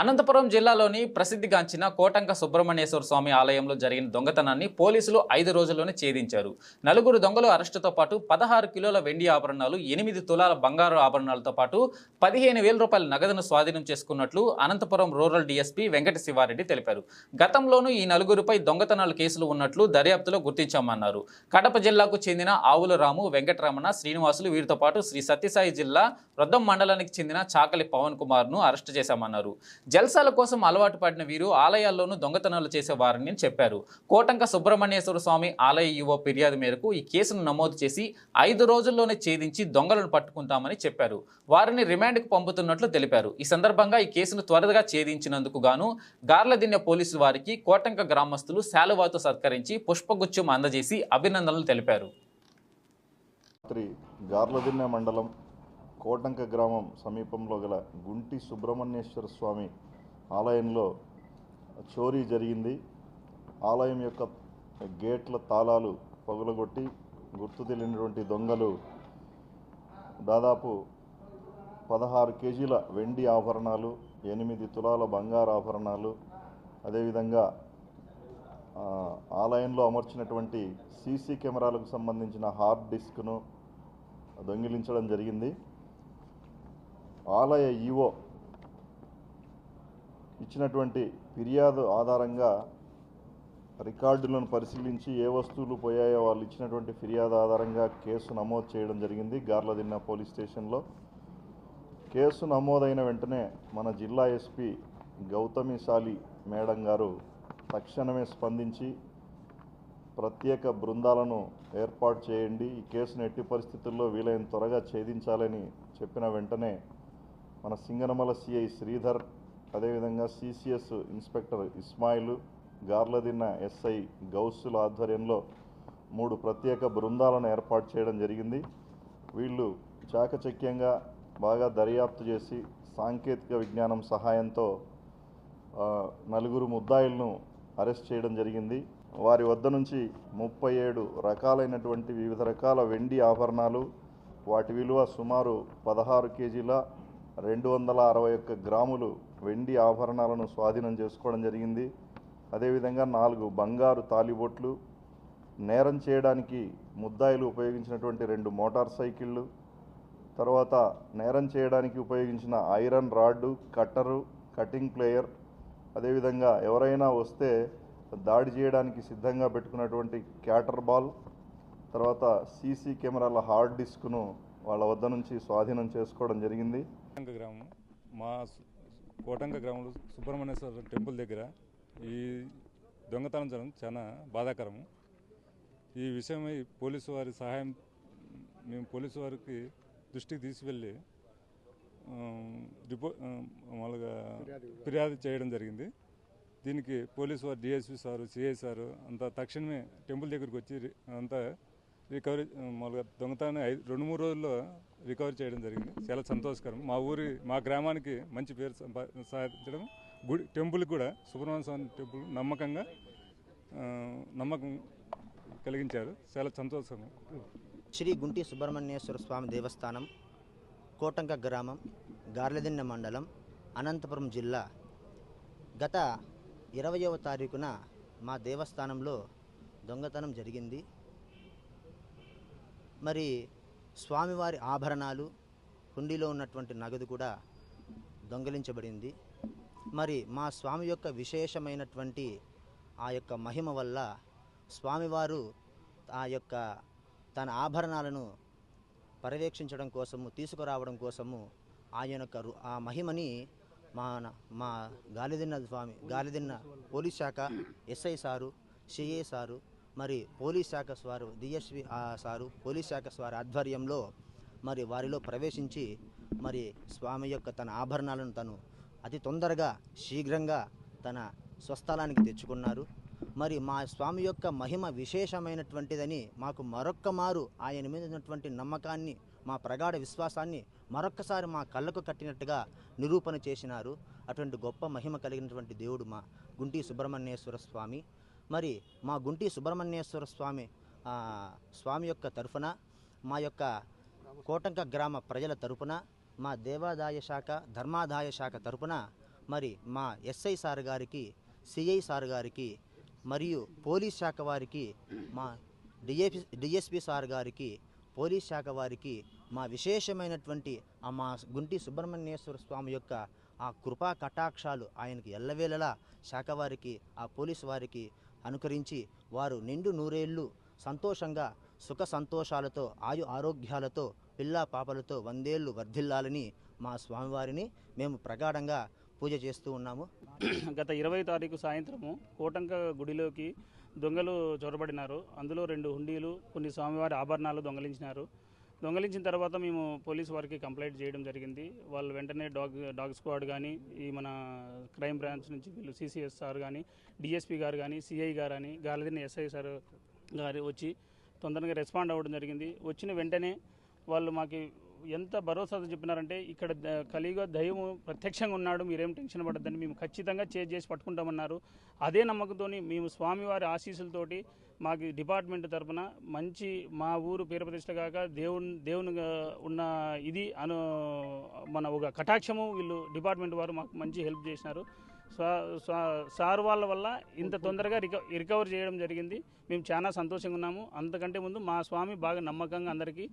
అనంతపురం జిల్లాలోని ప్రసిద్ధిగాంచిన కోటంక సుబ్రహ్మణ్యేశ్వర స్వామి ఆలయంలో జరిగిన దొంగతనాన్ని పోలీసులు ఐదు రోజుల్లోనే ఛేదించారు. నలుగురు దొంగలు అరెస్టుతో పాటు పదహారు కిలోల వెండి ఆభరణాలు ఎనిమిది తులాల బంగారు ఆభరణాలతో పాటు పదిహేను వేల రూపాయల నగదును స్వాధీనం చేసుకున్నట్లు అనంతపురం రూరల్ డీఎస్పీ వెంకట శివారెడ్డి తెలిపారు. గతంలోనూ ఈ నలుగురిపై దొంగతనాల కేసులు ఉన్నట్లు దర్యాప్తులో గుర్తించామన్నారు. కడప జిల్లాకు చెందిన ఆవుల రాము వెంకటరమణ శ్రీనివాసులు వీరితో పాటు శ్రీ సత్యసాయి జిల్లా రొద్దం మండలానికి చెందిన చాకలి పవన్ కుమార్ను అరెస్టు చేశామన్నారు. జల్సాల కోసం అలవాటు పడిన వీరు ఆలయాల్లోనూ దొంగతనాలు చేసేవారని చెప్పారు. కోటంక సుబ్రహ్మణ్యేశ్వర స్వామి ఆలయ యువ ఫిర్యాదు మేరకు ఈ కేసును నమోదు చేసి ఐదు రోజుల్లోనే ఛేదించి దొంగలను పట్టుకుంటామని చెప్పారు. వారిని రిమాండ్కు పంపుతున్నట్లు తెలిపారు. ఈ సందర్భంగా ఈ కేసును త్వరగా ఛేదించినందుకు గాను గార్లదిన్నె పోలీసులు వారికి కోటంక గ్రామస్తులు శాలువాతో సత్కరించి పుష్పగుచ్చం అందజేసి అభినందనలు తెలిపారు. గార్లదిన్నె మండలం కోటంక గ్రామం సమీపంలో గల గుంటి సుబ్రహ్మణ్యేశ్వర స్వామి ఆలయంలో చోరీ జరిగింది. ఆలయం యొక్క గేట్ల తాళాలు పగులగొట్టి గుర్తు తెలియనటువంటి దొంగలు దాదాపు పదహారు కేజీల వెండి ఆభరణాలు ఎనిమిది తులాల బంగారు ఆభరణాలు అదేవిధంగా ఆలయంలో అమర్చినటువంటి సీసీ కెమెరాలకు సంబంధించిన హార్డ్ డిస్క్ను దొంగిలించడం జరిగింది. ఆలయ ఈవో ఇచ్చినటువంటి ఫిర్యాదు ఆధారంగా రికార్డులను పరిశీలించి ఏ వస్తువులు పోయాయో వాళ్ళు ఇచ్చినటువంటి ఫిర్యాదు ఆధారంగా కేసు నమోదు చేయడం జరిగింది. గార్లదిన్న పోలీస్ స్టేషన్లో కేసు నమోదైన వెంటనే మన జిల్లా ఎస్పీ గౌతమి సాలి మేడం గారు తక్షణమే స్పందించి ప్రత్యేక బృందాలను ఏర్పాటు చేయండి. ఈ కేసును ఎట్టి పరిస్థితుల్లో వీలైన త్వరగా ఛేదించాలని చెప్పిన వెంటనే మన సింగనమల సిఐ శ్రీధర్ అదేవిధంగా CCS inspector Ismail Garladinne SI గౌసుల ఆధ్వర్యంలో మూడు ప్రత్యేక బృందాలను ఏర్పాటు చేయడం జరిగింది. వీళ్ళు చాకచక్యంగా బాగా దర్యాప్తు చేసి సాంకేతిక విజ్ఞానం సహాయంతో నలుగురు ముద్దాయిలను అరెస్ట్ చేయడం జరిగింది. వారి వద్ద నుంచి ముప్పై ఏడు రకాలైనటువంటి వివిధ రకాల వెండి ఆభరణాలు వాటి విలువ సుమారు పదహారు కేజీల రెండు వందల అరవై ఒక్క గ్రాములు వెండి ఆభరణాలను స్వాధీనం చేసుకోవడం జరిగింది. అదేవిధంగా నాలుగు బంగారు తాలిబొట్లు నేరం చేయడానికి ముద్దాయిలు ఉపయోగించినటువంటి రెండు మోటార్ సైకిళ్ళు తర్వాత నేరం చేయడానికి ఉపయోగించిన iron rod cutter cutting player అదేవిధంగా ఎవరైనా వస్తే దాడి చేయడానికి సిద్ధంగా పెట్టుకున్నటువంటి క్యాటర్ బాల్ తర్వాత సీసీ కెమెరాల హార్డ్ డిస్క్ను వాళ్ళ వద్ద నుంచి స్వాధీనం చేసుకోవడం జరిగింది. కోటంక గ్రామం. మా కోటంక గ్రామంలో సుబ్రహ్మణ్యేశ్వర టెంపుల్ దగ్గర ఈ దొంగతనం జరగడం చాలా బాధాకరము. ఈ విషయమై పోలీసు వారి సహాయం మేము పోలీసు వారికి దృష్టికి తీసుకెళ్ళి రిపో మామూలుగా ఫిర్యాదు చేయడం జరిగింది. దీనికి పోలీసు వారు డిఎస్పి సారు సిఐ సారు అంతా తక్షణమే టెంపుల్ దగ్గరికి వచ్చి అంతా రికవరీ మామూలుగా దొంగతనం ఐదు రెండు మూడు రోజుల్లో రికవర్ చేయడం జరిగింది. చాలా సంతోషకరం. మా ఊరి మా గ్రామానికి మంచి పేరు సాధించడం గుడి టెంపుల్ కూడా సుబ్రహ్మణ్య స్వామి టెంపుల్ నమ్మకంగా నమ్మకం కలిగించారు. చాలా సంతోషం. శ్రీ గుంటి సుబ్రహ్మణ్యేశ్వర స్వామి దేవస్థానం కోటంక గ్రామం గార్లదిన్నె మండలం అనంతపురం జిల్లా. గత ఇరవయవ తారీఖున మా దేవస్థానంలో దొంగతనం జరిగింది. మరి స్వామివారి ఆభరణాలు హుండీలో ఉన్నటువంటి నగదు కూడా దొంగిలించబడింది. మరి మా స్వామి యొక్క విశేషమైనటువంటి ఆ యొక్క మహిమ వల్ల స్వామివారు ఆ యొక్క తన ఆభరణాలను పర్యవేక్షించడం కోసము తీసుకురావడం కోసము ఆయన యొక్క ఆ మహిమని మా న- మా గాలిదిన్న స్వామి గాలిదిన్న పోలీస్ శాఖ ఎస్ఐ సారు సిఏ సారు మరి పోలీస్ శాఖ సారు డిఎస్వి సారు పోలీస్ శాఖ వారి ఆధ్వర్యంలో మరి వారిలో ప్రవేశించి మరి స్వామి యొక్క తన ఆభరణాలను తను అతి తొందరగా శీఘ్రంగా తన స్వస్థలానికి తెచ్చుకున్నారు. మరి మా స్వామి యొక్క మహిమ విశేషమైనటువంటిదని మాకు మరొక్క మారు ఆయన మీద ఉన్నటువంటి నమ్మకాన్ని మా ప్రగాఢ విశ్వాసాన్ని మరొక్కసారి మా కళ్ళకు కట్టినట్టుగా నిరూపణ చేసినారు. అటువంటి గొప్ప మహిమ కలిగినటువంటి దేవుడు మా గుంటి సుబ్రహ్మణ్యేశ్వర స్వామి. మరి మా గుంటి సుబ్రహ్మణ్యేశ్వర స్వామి స్వామి యొక్క తరఫున మా యొక్క కోటంక గ్రామ ప్రజల తరపున మా దేవాదాయ శాఖ ధర్మాదాయ శాఖ తరపున మరి మా ఎస్ఐ సార్ గారికి సిఐ సార్ గారికి మరియు పోలీస్ శాఖ వారికి మా డిఎపి డిఎస్పి సార్ గారికి పోలీస్ శాఖ వారికి మా విశేషమైనటువంటి ఆ మా గుంటి సుబ్రహ్మణ్యేశ్వర స్వామి యొక్క ఆ కృపా కటాక్షాలు ఆయనకి ఎల్లవేళలా శాఖ వారికి ఆ పోలీసు వారికి అనుకరించి వారు నిండు నూరేళ్ళు సంతోషంగా సుఖ సంతోషాలతో ఆయు ఆరోగ్యాలతో పిల్ల పాపలతో వందేళ్ళు వర్ధిల్లాలని మా స్వామివారిని మేము ప్రగాఢంగా పూజ చేస్తూ ఉన్నాము. గత ఇరవై తారీఖు సాయంత్రము కోటంక గుడిలోకి దొంగలు చొరబడినారు. అందులో రెండు హుండీలు కొన్ని స్వామివారి ఆభరణాలు దొంగలించినారు. దొంగలించిన తర్వాత మేము పోలీస్ వారికి కంప్లైంట్ చేయడం జరిగింది. వాళ్ళు వెంటనే డాగ్ డాగ్ స్క్వాడ్ కానీ ఈ మన క్రైమ్ బ్రాంచ్ నుంచి వీళ్ళు సిసిఎస్ సార్ కానీ డిఎస్పీ గారు కానీ సిఐ గారు కానీ గాలిదిన ఎస్ఐ సార్ గారు వచ్చి తొందరగా రెస్పాండ్ అవ్వడం జరిగింది. వచ్చిన వెంటనే వాళ్ళు మాకు ఎంత భరోసాతో చెప్పినారంటే ఇక్కడ ద- కలియుగ దైవం ప్రత్యక్షంగా ఉన్నాడు మీరేం టెన్షన్ పడద్దని మేము ఖచ్చితంగా చేజ్ చేసి పట్టుకుంటామన్నారు. అదే నమ్మకంతో మేము స్వామివారి ఆశీస్సులతోటి మాకు డిపార్ట్మెంట్ తరపున మంచి మా ఊరు పేరు ప్రతిష్ట కాక దేవుని దేవుని ఉన్న ఇది అను మన ఒక కటాక్షము వీళ్ళు డిపార్ట్మెంట్ వారు మాకు మంచి హెల్ప్ చేసినారు. సార్ వాళ్ళ వల్ల ఇంత తొందరగా రిక రికవర్ చేయడం జరిగింది. మేము చాలా సంతోషంగా ఉన్నాము. అంతకంటే ముందు మా స్వామి బాగా నమ్మకంగా అందరికీ